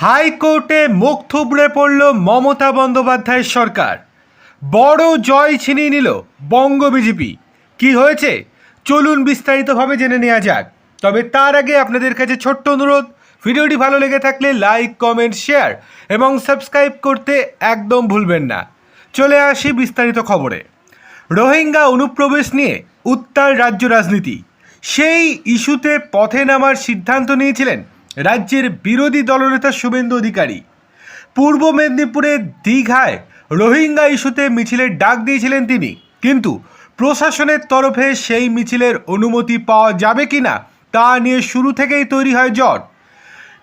হাইকোর্টে মুখ থুবড়ে পড়ল মমতা বন্দ্যোপাধ্যায়ের সরকার। বড় জয় ছিনিয়ে নিল বঙ্গ বিজেপি। কি হয়েছে? চলুন বিস্তারিতভাবে জেনে নেওয়া যাক। তবে তার আগে আপনাদের কাছে ছোট্ট অনুরোধ, ভিডিওটি ভালো লেগে থাকলে লাইক, কমেন্ট, শেয়ার এবং সাবস্ক্রাইব করতে একদম ভুলবেন না। চলে আসি বিস্তারিত খবরে। রোহিঙ্গা অনুপ্রবেশ নিয়ে উত্তাল রাজ্য রাজনীতি। সেই ইস্যুতে পথে নামার সিদ্ধান্ত নিয়েছিলেন রাজ্যের বিরোধী দলনেতা শুভেন্দু অধিকারী। পূর্ব মেদিনীপুরের দীঘায় রোহিঙ্গা ইস্যুতে মিছিলের ডাক দিয়েছিলেন তিনি। কিন্তু প্রশাসনের তরফে সেই মিছিলের অনুমতি পাওয়া যাবে কি না তা নিয়ে শুরু থেকেই তৈরি হয় জট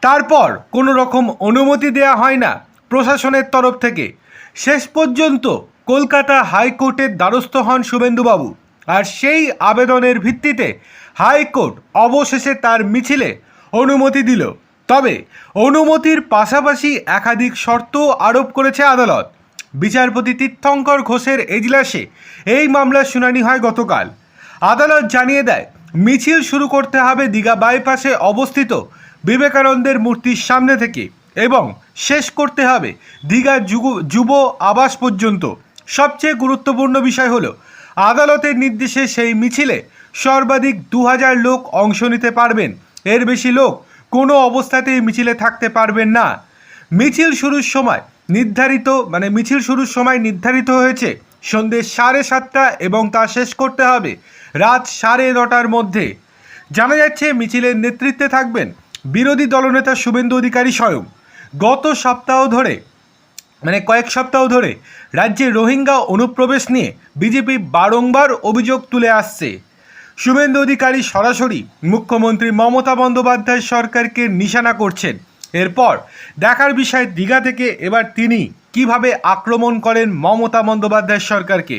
তারপর কোনো রকম অনুমতি দেয়া হয় না প্রশাসনের তরফ থেকে। শেষ পর্যন্ত কলকাতা হাইকোর্টের দ্বারস্থ হন শুভেন্দুবাবু। আর সেই আবেদনের ভিত্তিতে হাইকোর্ট অবশেষে তার মিছিলে অনুমতি দিল। তবে অনুমতির পাশাপাশি একাধিক শর্ত আরোপ করেছে আদালত। বিচারপতি তীর্থঙ্কর ঘোষের এজলাসে এই মামলার শুনানি হয় গতকাল। আদালত জানিয়ে দেয়, মিছিল শুরু করতে হবে দীঘা বাইপাসে অবস্থিত বিবেকানন্দের মূর্তির সামনে থেকে এবং শেষ করতে হবে দীঘা যুব আবাস পর্যন্ত। সবচেয়ে গুরুত্বপূর্ণ বিষয় হলো, আদালতের নির্দেশে সেই মিছিলে সর্বাধিক দু হাজার লোক অংশ নিতে পারবেন। এর বেশি লোক কোনো অবস্থাতেই মিছিলে থাকতে পারবেন না। মিছিল শুরুর সময় নির্ধারিত মানে মিছিল শুরুর সময় নির্ধারিত হয়েছে সন্ধ্যে সাড়ে সাতটা এবং তা শেষ করতে হবে রাত সাড়ে নটার মধ্যে। জানা যাচ্ছে মিছিলের নেতৃত্বে থাকবেন বিরোধী দলনেতা শুভেন্দু অধিকারী স্বয়ং। গত সপ্তাহ ধরে মানে কয়েক সপ্তাহ ধরে রাজ্যে রোহিঙ্গা অনুপ্রবেশ নিয়ে বিজেপি বারংবার অভিযোগ তুলে আসছে। শুভেন্দু অধিকারী সরাসরি মুখ্যমন্ত্রী মমতা বন্দ্যোপাধ্যায় সরকারকে নিশানা করছেন। এরপর দেখার বিষয় দীঘা থেকে এবার তিনি কীভাবে আক্রমণ করেন মমতা বন্দ্যোপাধ্যায় সরকারকে?